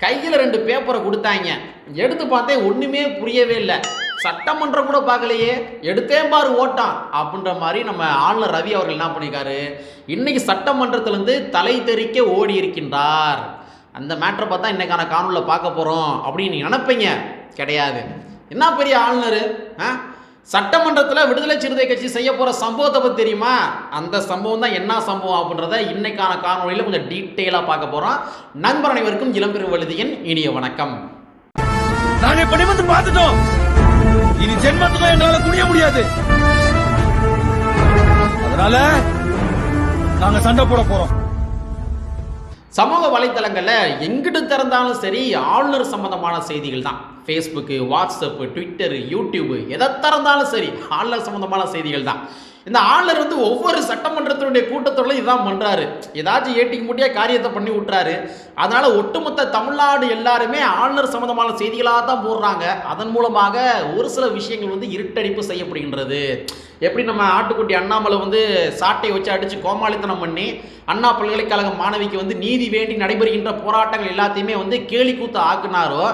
கையில் ரெண்டு பேப்பரை கொடுத்தாங்க. எடுத்து பார்த்தேன் ஒன்றுமே புரியவே இல்லை. சட்டமன்றம் கூட பார்க்கலையே. எடுத்தே பாரு ஓட்டான். அப்படின்ற மாதிரி நம்ம ஆளுநர் ரவி அவர்கள் என்ன பண்ணியிருக்காரு இன்னைக்கு சட்டமன்றத்திலேருந்து தலை தெறிக்க ஓடி இருக்கின்றார். அந்த மேட்ரை பார்த்தா இன்னைக்கான காணொலியில் பார்க்க போகிறோம் அப்படின்னு நீங்கள் நினைப்பீங்க. கிடையாது. என்ன பெரிய ஆளுநர்? ஆ? சட்டமன்றத்தில் விடுதலை சிறுத்தை கட்சி செய்ய போகிற சம்பவத்தை பற்றி தெரியுமா? அந்த சம்பவம் தான் என்ன சம்பவம் அப்படின்றத இன்னைக்கான காணொலியில் கொஞ்சம் டீட்டெயிலாக பார்க்க போகிறோம் நண்பர் அனைவருக்கும் இளம்பெரு வழுதியின் இனிய வணக்கம். நாங்கள் இப்ப வந்து பார்த்துட்டோம். இனி ஜென்மத்துக்கும் எங்களால குனிய முடியாது. அதனால நாங்க சண்டை போட போறோம். சமூக வலைத்தளங்களில் எங்கிட்டு திறந்தாலும் சரி ஆளுநர் சம்பந்தமான செய்திகள் தான். ஃபேஸ்புக்கு வாட்ஸ்அப்பு ட்விட்டரு யூடியூப்பு எதை திறந்தாலும் சரி ஆளுநர் சம்பந்தமான செய்திகள் தான். இந்த ஆளுநர் வந்து ஒவ்வொரு சட்டமன்றத்தினுடைய கூட்டத்தொடரில் இதுதான் பண்ணுறாரு ஏதாச்சும் ஏட்டிக்கு முட்டியாக காரியத்தை பண்ணி விட்டுறாரு. அதனால் ஒட்டுமொத்த தமிழ்நாடு எல்லாருமே ஆளுநர் சம்மந்தமான செய்திகளாக தான் போடுறாங்க. அதன் மூலமாக ஒரு சில விஷயங்கள் வந்து இருட்டடிப்பு செய்யப்படுகின்றது. எப்படி நம்ம ஆட்டுக்குட்டி அண்ணாமலை வந்து சாட்டை வச்சு அடித்து கோமாளித்தனம் பண்ணி அண்ணா பல்கலைக்கழக மாணவிக்கு வந்து நீதி வேண்டி நடைபெறுகின்ற போராட்டங்கள் எல்லாத்தையுமே வந்து கேலி கூத்து ஆக்குனாரோ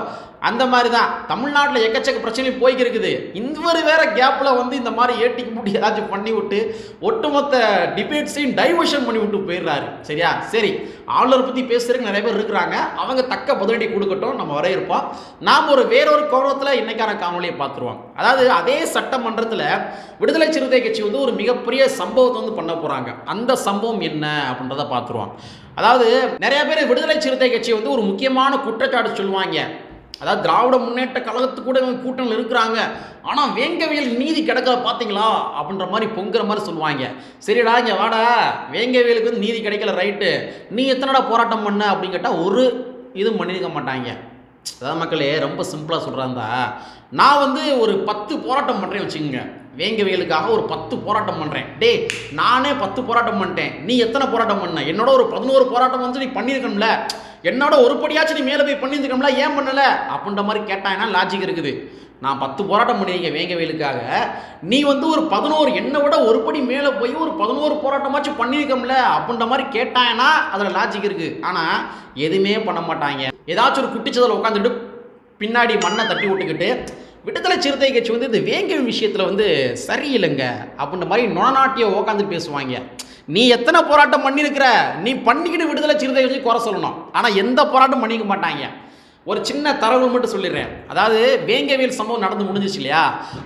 அந்த மாதிரி தான் தமிழ்நாட்டில் எக்கச்சக்க பிரச்சனை போய்க்கிருக்குது. இருக்குது ஒரு வேற கேப்பில் வந்து இந்த மாதிரி ஏட்டிக்கு முடி ஏதாச்சும் பண்ணி விட்டு ஒட்டுமொத்த டிபேட்ஸையும் டைவர்ஷன் பண்ணி விட்டு போயிடுறாரு. சரியா? சரி. ஆளுநர் பற்றி பேசுறதுக்கு நிறைய பேர் இருக்கிறாங்க. அவங்க தக்க பதிலடி கொடுக்கட்டும். நம்ம வரையிருப்போம் நாம் ஒரு வேறொரு கோணத்தில் இன்னைக்கான காணொலியை பார்த்துருவோம். அதாவது அதே சட்டமன்றத்தில் விடுதலை சிறுத்தை கட்சி வந்து ஒரு மிகப்பெரிய சம்பவத்தை வந்து பண்ண போகிறாங்க அந்த சம்பவம் என்ன அப்படின்றத பார்த்துருவோம். அதாவது நிறைய பேர் விடுதலை சிறுத்தை கட்சி வந்து ஒரு முக்கியமான குற்றச்சாட்டு சொல்லுவாங்க. அதாவது திராவிட முன்னேற்ற கழகத்துக்கு கூட இவங்க கூட்டங்கள் இருக்கிறாங்க. ஆனால் வேங்கவியல் நீதி கிடைக்கல பார்த்தீங்களா அப்படின்ற மாதிரி பொங்குற மாதிரி சொல்லுவாங்க. சரிடா இங்கே வாடா. வேங்கவியலுக்கு வந்து நீதி கிடைக்கல ரைட்டு. நீ எத்தனைடா போராட்டம் பண்ண? அப்படின்னு கேட்டால் ஒரு இதுவும் பண்ணியிருக்க மாட்டாங்க. அதாவது மக்களே ரொம்ப சிம்பிளாக சொல்கிறாந்தா நான் வந்து ஒரு பத்து போராட்டம் பண்ணுறேன் வச்சுக்கோங்க. வேங்கவியலுக்காக ஒரு பத்து போராட்டம் பண்ணுறேன் டேய் நானே பத்து போராட்டம் பண்ணிட்டேன். நீ எத்தனை போராட்டம் பண்ண? என்னோட ஒரு பதினோரு போராட்டம் வந்து நீ பண்ணியிருக்கணும்ல. என்னோட ஒரு படியாச்சும் நீ மேலே போய் பண்ணியிருக்கோம்ல ஏன் பண்ணலை? அப்படின்ற மாதிரி கேட்டாங்கன்னா லாஜிக் இருக்குது. நான் பத்து போராட்டம் பண்ணியிருக்கேன் வேங்கவேலுக்காக. நீ வந்து ஒரு பதினோரு என்னை விட ஒரு படி மேலே போய் ஒரு பதினோரு போராட்டமாச்சும் பண்ணியிருக்கோம்ல அப்படின்ற மாதிரி கேட்டாங்கன்னா அதில் லாஜிக் இருக்குது ஆனால் எதுவுமே பண்ண மாட்டாங்க. ஏதாச்சும் ஒரு குட்டிச்சதில் உட்காந்துட்டு பின்னாடி மண்ணை தட்டி விட்டுக்கிட்டு விடுதலை சிறுத்தை கட்சி வந்து இந்த வேங்கவி விஷயத்தில் வந்து சரியில்லைங்க அப்படின்ற மாதிரி நுணநாட்டியை உட்காந்து பேசுவாங்க. நீ எத்தனை போராட்டம் பண்ணியிருக்கிற? நீ பண்ணிக்கிட்டு விடுதலை சிறுத்தை கட்சி குறை சொல்லணும். ஆனால் எந்த போராட்டம் பண்ணிக்க மாட்டாங்க. ஒரு சின்ன தரவு மட்டும் சொல்லிடுறேன். அதாவது வேங்கவேல் சம்பவம் நடந்து முடிஞ்சிச்சு இல்லையா?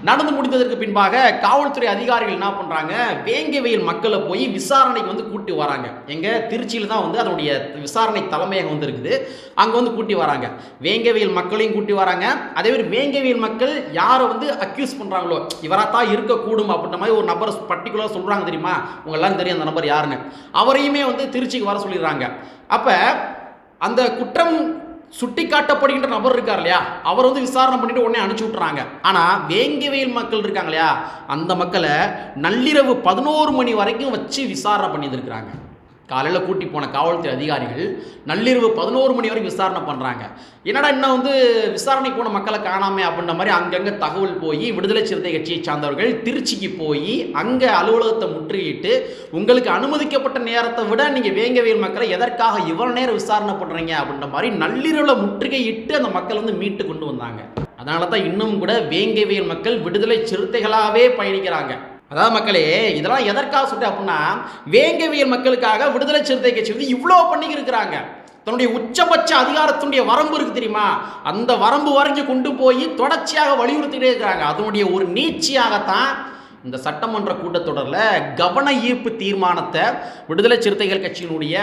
நடந்து முடிந்ததற்கு பின்பாக காவல்துறை அதிகாரிகள் என்ன பண்ணுறாங்க வேங்கவேல் மக்களை போய் விசாரணைக்கு வந்து கூட்டி வராங்க. எங்கள் திருச்சியில் தான் வந்து அதனுடைய விசாரணை தலைமையகம் வந்து இருக்குது. அங்கே வந்து கூட்டி வராங்க. வேங்கவேல் மக்களையும் கூட்டி வராங்க. அதே மாதிரி வேங்கவேல் மக்கள் யாரை வந்து அக்யூஸ் பண்ணுறாங்களோ இவராக தான் இருக்கக்கூடும் அப்படின்ற மாதிரி ஒரு நபரை பர்டிகுலராக சொல்கிறாங்க தெரியுமா? உங்களெல்லாம் தெரியும் அந்த நபர் யாருன்னு. அவரையுமே வந்து திருச்சிக்கு வர சொல்லிடுறாங்க. அப்போ அந்த குற்றம் சுட்டி காட்டப்படுகின்ற நபர் இருக்கார் இல்லையா? அவர் வந்து விசாரணை பண்ணிட்டு உடனே அனுப்பிச்சு விட்றாங்க ஆனால் வேங்கவேல் மக்கள் இருக்காங்க இல்லையா? அந்த மக்களை நள்ளிரவு பதினோரு மணி வரைக்கும் வச்சு விசாரணை பண்ணியிருக்கிறாங்க காலையில் கூட்டி போன காவல்துறை அதிகாரிகள் நள்ளிரவு பதினோரு மணி வரைக்கும் விசாரணை பண்ணுறாங்க என்னடா இன்னும் வந்து விசாரணை போன மக்களை காணாமே அப்படின்ற மாதிரி அங்கங்கே தகவல் போய் விடுதலை சிறுத்தை கட்சியை சார்ந்தவர்கள் திருச்சிக்கு போய் அங்கே அலுவலகத்தை முற்றுகையிட்டு உங்களுக்கு அனுமதிக்கப்பட்ட நேரத்தை விட நீங்கள் வேங்கவேல் மக்களை எதற்காக இவ்வளோ நேரம் விசாரணை பண்ணுறீங்க அப்படின்ற மாதிரி நள்ளிரவில் முற்றுகையிட்டு அந்த மக்கள் வந்து மீட்டு கொண்டு வந்தாங்க. அதனால தான் இன்னும் கூட வேங்கவேல் மக்கள் விடுதலை சிறுத்தைகளாகவே பயணிக்கிறாங்க. அதாவது மக்களே இதெல்லாம் எதற்காக சொல்லிட்டு அப்படின்னா வேங்கவியல் மக்களுக்காக விடுதலை சிறுத்தை கட்சி வந்து இவ்வளோ பண்ணிக்கிருக்கிறாங்க. தன்னுடைய உச்சபட்ச அதிகாரத்தினுடைய வரம்பு இருக்கு தெரியுமா? அந்த வரம்பு வரைஞ்சு கொண்டு போய் தொடர்ச்சியாக வலியுறுத்திட்டே இருக்கிறாங்க. அதனுடைய ஒரு நீட்சியாகத்தான் இந்த சட்டமன்ற கூட்டத்தொடரில் கவன ஈர்ப்பு தீர்மானத்தை விடுதலை சிறுத்தைகள் கட்சியினுடைய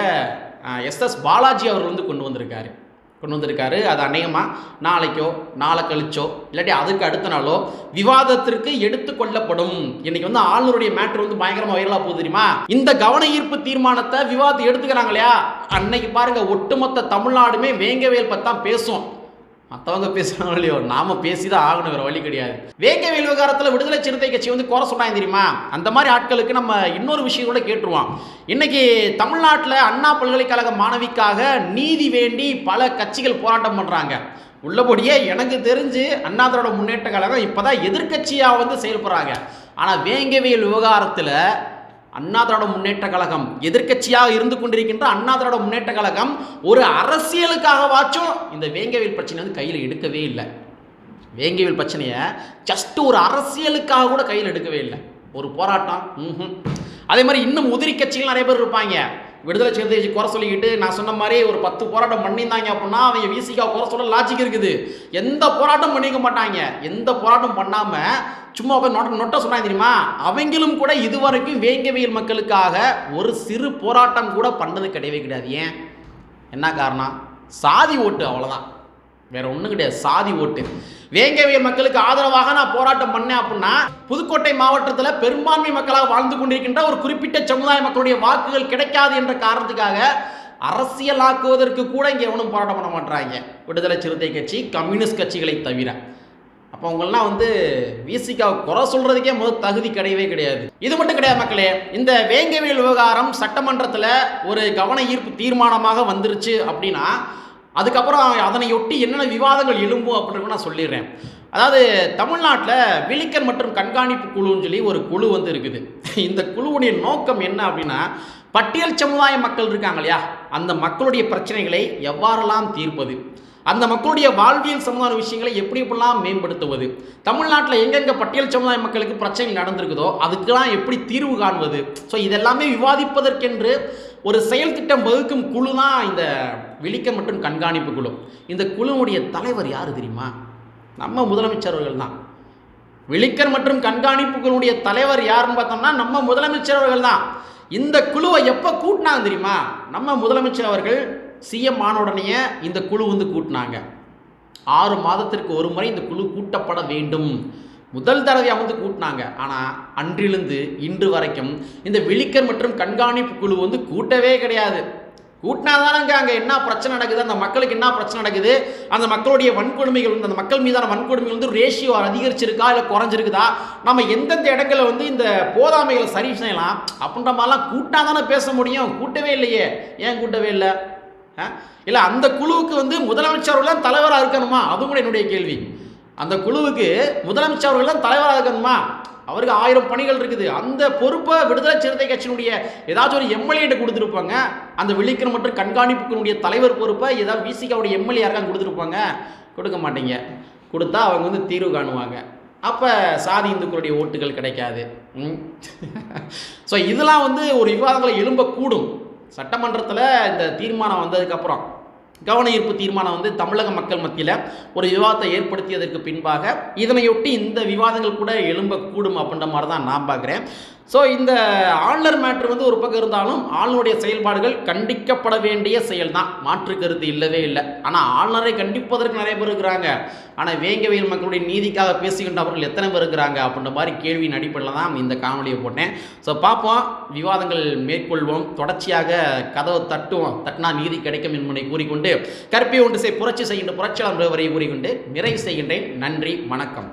எஸ் எஸ் பாலாஜி அவர் வந்து கொண்டு வந்திருக்காரு. கொண்டு வந்திருக்காரு அது அநேகமாக நாளைக்கோ நாளை கழிச்சோ இல்லாட்டி அதுக்கு அடுத்த நாளோ விவாதத்திற்கு எடுத்துக்கொள்ளப்படும் இன்னைக்கு வந்து ஆளுநருடைய மேட்ரு வந்து பயங்கரமாக வைரலாக போகுது தெரியுமா? இந்த கவன ஈர்ப்பு தீர்மானத்தை விவாதத்தை எடுத்துக்கிறாங்க இல்லையா? அன்னைக்கு பாருங்க ஒட்டுமொத்த தமிழ்நாடுமே வேங்கவேல் பத்தான் பேசும். மற்றவங்க பேசுகிறாங்க இல்லையோ நாம பேசி தான் ஆகணும் வேறு வழி கிடையாது. வேங்கவேல் விவகாரத்தில் விடுதலை சிறுத்தை கட்சி வந்து குறை சொன்னாங்க தெரியுமா? அந்த மாதிரி ஆட்களுக்கு நம்ம இன்னொரு விஷயம் கூட கேட்டுருவோம். இன்னைக்கு தமிழ்நாட்டில் அண்ணா பல்கலைக்கழக மாணவிக்காக நீதி வேண்டி பல கட்சிகள் போராட்டம் பண்ணுறாங்க உள்ளபடியே எனக்கு தெரிஞ்சு அண்ணாதரோட முன்னேற்ற கழகம் இப்போ தான் எதிர்கட்சியாக வந்து செயல்படுறாங்க. ஆனால் வேங்கவியல் விவகாரத்தில் அண்ணா திராவிட முன்னேற்ற கழகம். எதிர்க்கட்சியாக இருந்து கொண்டிருக்கின்ற அண்ணா திராவிட முன்னேற்ற கழகம் ஒரு அரசியலுக்காகவாச்சும் இந்த வேங்கவேல் பிரச்சனை வந்து கையில் எடுக்கவே இல்லை. வேங்கவேல் பிரச்சனையை ஜஸ்ட் ஒரு அரசியலுக்காக கூட கையில் எடுக்கவே இல்லை. ஒரு போராட்டம். அதே மாதிரி இன்னும் உதிரி கட்சிகள் நிறைய பேர் இருப்பாங்க. விடுதலை சிறுத்தை குறை சொல்லிக்கிட்டு நான் சொன்ன மாதிரி ஒரு பத்து போராட்டம் பண்ணியிருந்தாங்க அப்படின்னா அவங்க விசிகா குறை சொல்ல லாஜிக் இருக்குது. எந்த போராட்டம் பண்ணிக்க மாட்டாங்க. எந்த போராட்டம் பண்ணாமல் சும்மா உட்காந்து நொட்ட நொட்ட சொன்னாங்க தெரியுமா? அவங்களும் கூட இதுவரைக்கும் வேங்கவியல் மக்களுக்காக ஒரு சிறு போராட்டம் கூட பண்ணது கிடையவே கிடையாது. ஏன்? என்ன காரணம்? சாதி ஓட்டு அவ்வளோதான் வேற ஒன்றும் கிடையாது. சாதி ஓட்டு. வேங்கவியல் மக்களுக்கு ஆதரவாக நான் போராட்டம் பண்ணேன் அப்படின்னா புதுக்கோட்டை மாவட்டத்தில் பெரும்பான்மை மக்களாக வாழ்ந்து கொண்டிருக்கின்ற ஒரு குறிப்பிட்ட சமுதாய மக்களுடைய வாக்குகள் கிடைக்காது என்ற காரணத்துக்காக அரசியலாக்குவதற்கு கூட இங்கே எவனும் போராட்டம் பண்ண மாட்டாங்க விடுதலை சிறுத்தை கட்சி கம்யூனிஸ்ட் கட்சிகளை தவிர. அப்போ அவங்கெல்லாம் வந்து விசிகாவை குறை சொல்றதுக்கே முதல் தகுதி கிடையவே கிடையாது. இது மட்டும் கிடையாது மக்களே இந்த வேங்கவியல் விவகாரம் சட்டமன்றத்தில் ஒரு கவன ஈர்ப்பு தீர்மானமாக வந்துருச்சு அப்படின்னா அதுக்கப்புறம் அதனையொட்டி என்னென்ன விவாதங்கள் எழும்பும் அப்படின்னு நான் சொல்லிடுறேன். அதாவது தமிழ்நாட்டில் விழிக்கர் மற்றும் கண்காணிப்பு குழுன்னு சொல்லி ஒரு குழு வந்து இருக்குது. இந்த குழுவுடைய நோக்கம் என்ன அப்படின்னா பட்டியல் சமுதாய மக்கள் இருக்காங்க இல்லையா? அந்த மக்களுடைய பிரச்சனைகளை எவ்வாறெல்லாம் தீர்ப்பது? அந்த மக்களுடைய வாழ்வியல் சமுதாய விஷயங்களை எப்படி எப்படிலாம் மேம்படுத்துவது? தமிழ்நாட்டில் எங்கெங்கே பட்டியல் சமுதாய மக்களுக்கு பிரச்சனைகள் நடந்திருக்குதோ அதுக்கெல்லாம் எப்படி தீர்வு காண்பது? ஸோ இதெல்லாமே விவாதிப்பதற்கென்று ஒரு செயல் திட்டம் வகுக்கும் குழு தான் இந்த விழிக்க மற்றும் கண்காணிப்பு குழு. இந்த குழுவுடைய தலைவர் யார் தெரியுமா? நம்ம முதலமைச்சர் அவர்கள் தான் விழிக்கர் மற்றும் கண்காணிப்புகளுடைய தலைவர் யாருன்னு பார்த்தோம்னா நம்ம முதலமைச்சர் அவர்கள் தான் இந்த குழுவை எப்போ கூட்டினாங்க தெரியுமா? நம்ம முதலமைச்சர் அவர்கள் சிஎம் ஆன இந்த குழு வந்து கூட்டினாங்க. ஆறு மாதத்திற்கு ஒரு முறை இந்த குழு கூட்டப்பட வேண்டும். முதல் தடவை அமர்ந்து கூட்டினாங்க. ஆனால் அன்றிலிருந்து இன்று வரைக்கும் இந்த விழிக்கர் மற்றும் கண்காணிப்பு குழு வந்து கூட்டவே கிடையாது. கூட்டினாதானங்க அங்கே என்ன பிரச்சனை நடக்குது? அந்த மக்களுக்கு என்ன பிரச்சனை நடக்குது? அந்த மக்களுடைய வன்கொடுமைகள் வந்து அந்த மக்கள் மீதான வன்கொடுமைகள் வந்து ரேஷியோ அதிகரிச்சிருக்கா இல்லை குறைஞ்சிருக்குதா? நம்ம எந்தெந்த இடங்களில் வந்து இந்த போதாமைகளை சரி செய்யலாம்? அப்படின்ற மாதிரிலாம் கூட்டினா தானே பேச முடியும். கூட்டவே இல்லையே. ஏன் கூட்டவே இல்லை? இல்லை அந்த குழுவுக்கு வந்து முதலமைச்சர் தான் தலைவராக இருக்கணுமா? அதுவும் கூட என்னுடைய கேள்வி. அந்த குழுவுக்கு முதலமைச்சர் அவர்கள் தான் தலைவராக இருக்கணுமா? அவருக்கு ஆயிரம் பணிகள் இருக்குது. அந்த பொறுப்பை விடுதலை சிறுத்தை கட்சியினுடைய ஏதாச்சும் ஒரு எம்எல்ஏட்ட கொடுத்துருப்பாங்க. அந்த விழிக்கிற மற்றும் கண்காணிப்புக்கினுடைய தலைவர் பொறுப்பை ஏதாவது விசிகாவுடைய எம்எல்ஏ யாருக்காவது கொடுத்துருப்பாங்க? கொடுக்க மாட்டீங்க. கொடுத்தா அவங்க வந்து தீர்வு காணுவாங்க. அப்போ சாதி இந்துக்களுடைய ஓட்டுகள் கிடைக்காது. ஸோ இதெல்லாம் வந்து ஒரு விவாதங்களை எழும்பக்கூடும். சட்டமன்றத்தில் இந்த தீர்மானம் வந்ததுக்கப்புறம். கவன ஈர்ப்பு தீர்மானம் வந்து தமிழக மக்கள் மத்தியில் ஒரு விவாதத்தை ஏற்படுத்தியதற்கு பின்பாக இதனையொட்டி இந்த விவாதங்கள் கூட எழும்பக்கூடும் அப்படின்ற மாதிரி தான் நான் பார்க்குறேன். ஸோ இந்த ஆளுநர் மேட்ரு வந்து ஒரு பக்கம் இருந்தாலும் ஆளுநருடைய செயல்பாடுகள் கண்டிக்கப்பட வேண்டிய செயல் தான் மாற்று கருத்து இல்லவே இல்லை. ஆனால் ஆளுநரை கண்டிப்பதற்கு நிறைய பேர் இருக்கிறாங்க. ஆனால் வேங்கவியல் மக்களுடைய நீதிக்காக பேசுகின்றவர்கள் எத்தனை பேர் இருக்கிறாங்க அப்படின்ற மாதிரி கேள்வியின் அடிப்படையில் தான் இந்த காணொலியை போட்டேன். ஸோ பார்ப்போம். விவாதங்கள் மேற்கொள்வோம். தொடர்ச்சியாக கதவை தட்டுவோம். தட்டினா நீதி கிடைக்கும் என்பதை கூறிக்கொண்டு கற்பி ஒன்று செய் புரட்சி செய்கின்ற புரட்சியாளர் வரை கூறிக்கொண்டு நிறைவு செய்கின்றேன். நன்றி. வணக்கம்.